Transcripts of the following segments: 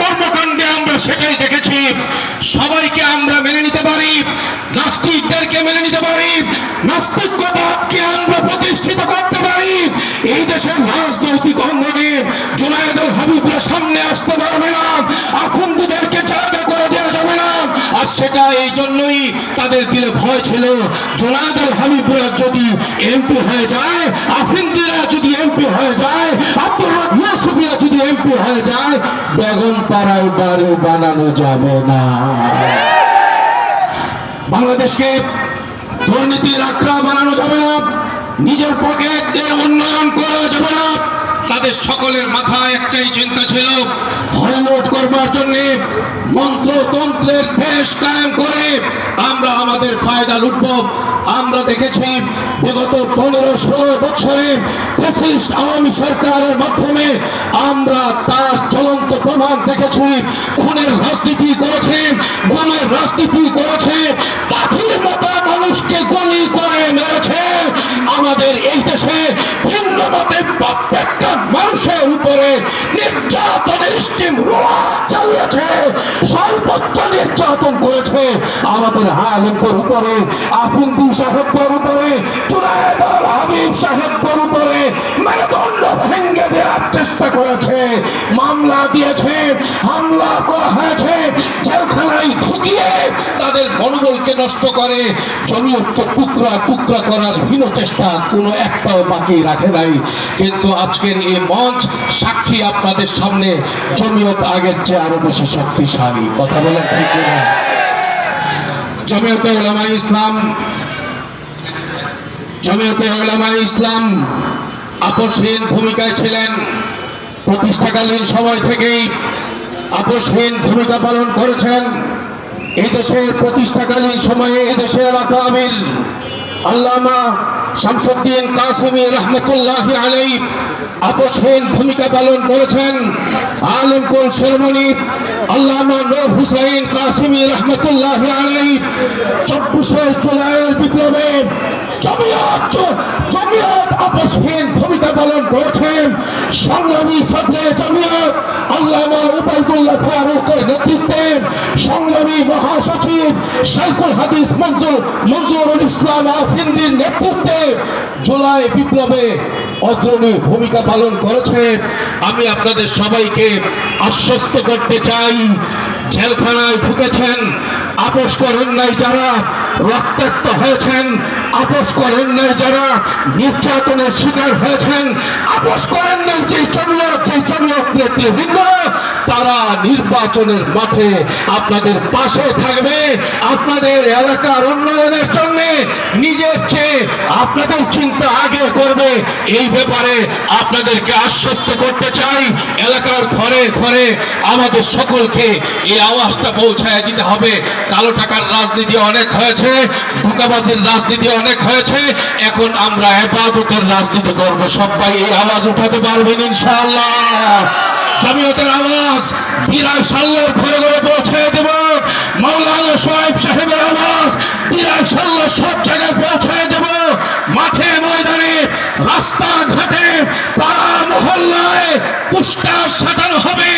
কর্মকাণ্ডে আমরা সেটাই দেখেছি। সবাইকে আমরা মেনে নিতে পারি, নাস্তিকদেরকে মেনে নিতে পারি, নাস্তিকবাদকে আমরা প্রতিষ্ঠিত করতে পারি। এই দেশের রাজনৈতিক অঙ্গনে জুনায়দুল হাবিবরা সামনে আসতে পারবে না আখুন্দুদেরকে জায়গা করে দেওয়া যাবে না। আর সেটা এই জন্যই তাদের দিলে ভয় ছিল জোনায়দুল হাবিবরা যদি এমপি হয়ে যায় বেগম পাড়ায় বাড়ি বানানো যাবে না। বাংলাদেশকে দুর্নীতির আখড়া বানানো যাবে না, নিজের পকেটের উন্নয়ন করা যাবে না। তাদের সকলের মাথায় একটাই চিন্তা ছিল হরিলোট করবার জন্য মন্ত্রতন্ত্রের দেশ কায়েম করে আমরা আমাদের ফায়দা লুটব। আমরা দেখেছি বিগত পনেরো ষোলো বছরে ফ্যাসিস্ট আওয়ামী সরকারের মাধ্যমে আমরা রাজনীতি করেছে, পাখির মতো মানুষকে গুলি করে মেরেছে। আমাদের এই দেশে ভিন্ন মতে প্রত্যেকটা মানুষের উপরে নির্যাতনের স্টিম চালিয়েছে, সর্বোচ্চ নির্যাতন করেছে আমাদের উপরে, আফিন্দি সাহেবদের উপরে হাবিব সাহেবদের উপরে মেরুদণ্ড ভেঙ্গে দেওয়ার চেষ্টা করেছে, মামলা দিয়েছে, হামলা করা হয়েছে। তাদের মনোবলকে নষ্ট করে। জমিয়তকে টুকরা টুকরা করার হীন চেষ্টা কোনো একটাও বাকি রাখে নাই। কিন্তু আজকের এই মঞ্চ সাক্ষী আপনাদের সামনে, জমিয়ত আগের চেয়ে আরও বেশি শক্তিশালী। কথা বলেন ঠিক না জমিয়তে ইসলাম জমিয়তে ইসলাম ভূমিকায় ছিলেন। প্রতিষ্ঠাকালীন সময় থেকেই আপসহীন ভূমিকা পালন করেছেন। এই দেশের প্রতিষ্ঠাকালীন সময়ে এই দেশের আমির আল্লামা শামসুদ্দিন কাসিমি রহমতুল্লাহ আলাই আপসহীন ভূমিকা পালন করেছেন। আলমকুল শিরোমণি আল্লামা নূর হুসাইন কাসিমি রহমতুল্লাহ আলাই চব্বিশে জুলাইয়ের বিপ্লবে জমিয়ত আপসহীন ভূমিকা পালন করেছেন। সংগ্রামী সদরে জমিয়ত আল্লামা উবাইদুল্লাহ ফারুকের শাইখুল হাদিস মঞ্জুর, মঞ্জুরুল ইসলাম আফিন্দির নেতৃত্বে জুলাই বিপ্লবে অগ্রণী ভূমিকা পালন করেছে। আমি আপনাদের সবাইকে আশ্বস্ত করতে চাই, জেলখানায় ঢুকেছেন, আপোষ করেন নাই যারা, রক্তাক্ত হয়েছেন, আপোষ করেন নাই যারা, নির্যাতনের শিকার হয়েছেন, আপোষ করেন নাই যে জমিয়ত জমিয়ত নেতৃবৃন্দ তারা নির্বাচনের মাঠে আপনাদের পাশে থাকবে। আপনাদের এলাকার উন্নয়নের জন্য নিজের চেয়ে আপনাদের চিন্তা আগে করবে। এই ব্যাপারে আপনাদেরকে আশ্বস্ত করতে চাই। এলাকার ঘরে ঘরে আমাদের সকলকে এই আওয়াজটা পৌঁছায় দিতে হবে। কালো টাকার রাজনীতি অনেক হয়েছে, ধোকাবাজির রাজনীতি অনেক হয়েছে। এখন আমরা এবাদতের রাজনীতি করব। সবাই এই আওয়াজ উঠাতে পারবেন ইনশাআল্লাহ। জমিয়তের আওয়াজ, বিরাট সাল্লার ঘরে ঘরে পৌঁছে দেব। মৌলানা সোহেব সাহেবের আওয়াজ, বিরাট সাল্লার সব জায়গায় পৌঁছে দেব। মাঠে, ময়দানে রাস্তাঘাটে পাড়া মহল্লায় সাজানো হবে।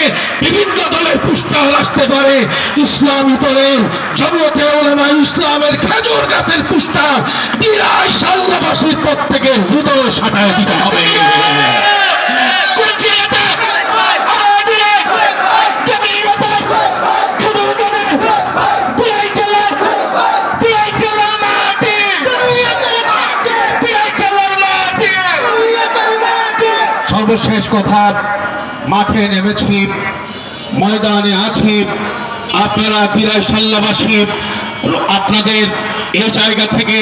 বিভিন্ন দলের পুস্টার আসতে পারে। ইসলামী দলের জমিয়তে ওলামা ইসলামের খেজুর গাছের পুস্টার বিরাট সাল্লাবাসীর প্রত্যেকের হৃদয় সাটায় দিতে হবে। সর্বশেষ কথা, মাঠে নেমেছি, ময়দানে আছি। আপনারা বিরাই সাল্লাবাসী, আপনাদের এই জায়গা থেকে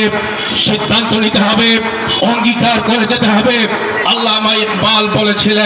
সিদ্ধান্ত নিতে হবে, অঙ্গীকার করে যেতে হবে। আল্লাহ ইকবাল বলেছিলেন